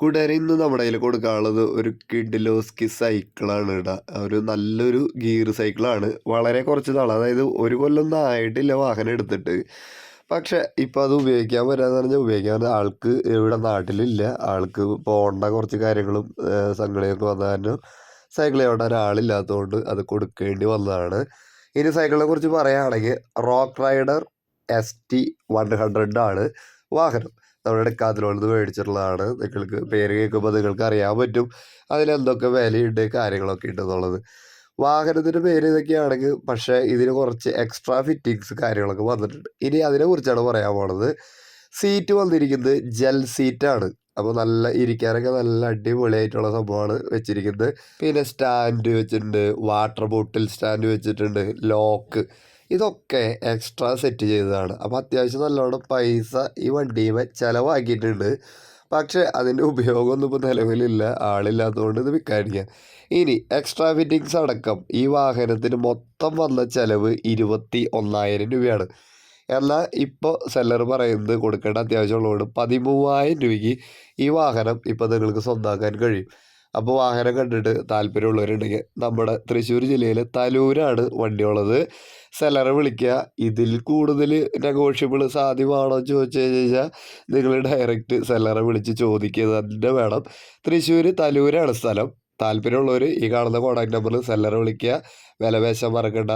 കൂട്ടുകാരെ ഇന്ന് നമ്മുടെ കയ്യിൽ കൊടുക്കാനുള്ളത് ഒരു കിഡിലോസ്കി സൈക്കിളാണ് ഇടാ ഒരു നല്ലൊരു ഗിയർ സൈക്കിളാണ്. വളരെ കുറച്ച് നാൾ അതായത് ഒരു കൊല്ലൊന്നും ആയിട്ടില്ല വാഹനം എടുത്തിട്ട്. പക്ഷേ ഇപ്പോൾ അത് ഉപയോഗിക്കാൻ പറ്റാന്ന് പറഞ്ഞാൽ ഉപയോഗിക്കാൻ പറ്റുന്ന ആൾക്ക് ഇവിടെ നാട്ടിലില്ല. ആൾക്ക് പോകേണ്ട കുറച്ച് കാര്യങ്ങളും സംഘടനയൊക്കെ വന്ന കാരണം സൈക്കിൾ ചവിട്ടാൻ ഒരാളില്ലാത്തതുകൊണ്ട് അത് കൊടുക്കേണ്ടി വന്നതാണ്. ഇനി സൈക്കിളിനെ കുറിച്ച് പറയുകയാണെങ്കിൽ rock rider S T one hundred ആണ് വാഹനം. നമ്മുടെ ഡെക്കാത്തിലോട് മേടിച്ചിട്ടുള്ളതാണ്. നിങ്ങൾക്ക് പേര് കേൾക്കുമ്പോൾ നിങ്ങൾക്ക് അറിയാൻ പറ്റും. അതിലെന്തൊക്കെ വിലയുണ്ട് കാര്യങ്ങളൊക്കെ ഉണ്ടെന്നുള്ളത് വാഹനത്തിന്റെ പേര് ഇതൊക്കെയാണെങ്കിൽ പക്ഷേ ഇതിന് കുറച്ച് എക്സ്ട്രാ ഫിറ്റിങ്സ് കാര്യങ്ങളൊക്കെ വന്നിട്ടുണ്ട്. ഇനി അതിനെ കുറിച്ചാണ് പറയാൻ പോണത്. സീറ്റ് വന്നിരിക്കുന്നത് ജെൽ സീറ്റാണ് അപ്പോൾ നല്ല ഇരിക്കാനൊക്കെ നല്ല അടിപൊളിയായിട്ടുള്ള സംഭവമാണ് വെച്ചിരിക്കുന്നത്. പിന്നെ സ്റ്റാൻഡ് വെച്ചിട്ടുണ്ട് വാട്ടർ ബോട്ടിൽ സ്റ്റാൻഡ് വെച്ചിട്ടുണ്ട് ലോക്ക് ഇതൊക്കെ എക്സ്ട്രാ സെറ്റ് ചെയ്തതാണ്. അപ്പോൾ അത്യാവശ്യം നല്ലോണം പൈസ ഈ വണ്ടിയുമേ ചിലവാക്കിയിട്ടുണ്ട്. പക്ഷേ അതിന്റെ ഉപയോഗമൊന്നും ഇപ്പോൾ നിലവിലില്ല. ആളില്ലാത്തതുകൊണ്ട് ഇത് വിൽക്കാതിരിക്കാം. ഇനി എക്സ്ട്രാ ഫിറ്റിങ്സ് അടക്കം ഈ വാഹനത്തിന് മൊത്തം വന്ന ചിലവ് ഇരുപത്തി ഒന്നായിരം രൂപയാണ്. എന്നാൽ ഇപ്പോൾ സെല്ലർ പറയുന്നത് കൊടുക്കേണ്ട അത്യാവശ്യമുള്ളതുകൊണ്ട് പതിമൂവായിരം രൂപയ്ക്ക് ഈ വാഹനം ഇപ്പോൾ നിങ്ങൾക്ക് സ്വന്തമാക്കാൻ കഴിയും. അപ്പോൾ വാഹനം കണ്ടിട്ട് താല്പര്യമുള്ളവരുണ്ടെങ്കിൽ നമ്മുടെ തൃശ്ശൂർ ജില്ലയിൽ തലൂരാണ് വണ്ടിയുള്ളത്. സെല്ലറെ വിളിക്കുക ഇതിൽ കൂടുതൽ നെഗോഷ്യബിൾ സാധ്യമാണോ എന്ന് ചോദിച്ചു കഴിഞ്ഞാൽ നിങ്ങൾ ഡയറക്റ്റ് സെല്ലറെ വിളിച്ച് ചോദിക്കുക തന്നെ വേണം. തൃശ്ശൂർ തലൂരാണ് സ്ഥലം. താല്പര്യമുള്ളവർ ഈ കാണുന്ന കോൺടാക്ട് നമ്പറിൽ സെല്ലറെ വിളിക്കുക. വിലവേശം പേശാൻ മറക്കണ്ട.